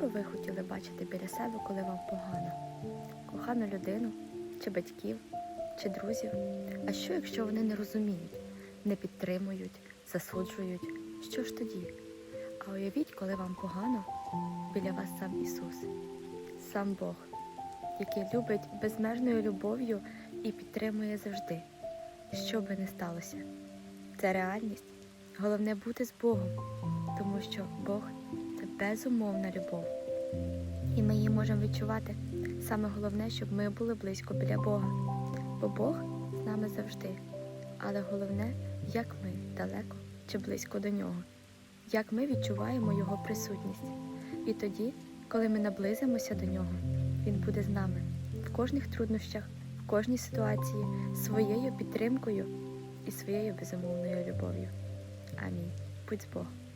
би ви хотіли бачити біля себе, коли вам погано? Кохану людину, чи батьків, чи друзів? А що, якщо вони не розуміють, не підтримують, засуджують? Що ж тоді? А уявіть, коли вам погано, біля вас сам Ісус, сам Бог, який любить безмежною любов'ю і підтримує завжди, що би не сталося. Це реальність. Головне бути з Богом, тому що Бог безумовна любов. І ми її можемо відчувати. Саме головне, щоб ми були близько біля Бога. Бо Бог з нами завжди. Але головне, як ми далеко чи близько до нього, як ми відчуваємо Його присутність. І тоді, коли ми наблизимося до нього, Він буде з нами в кожних труднощах, в кожній ситуації, своєю підтримкою і своєю безумовною любов'ю. Амінь. Будь з Богом.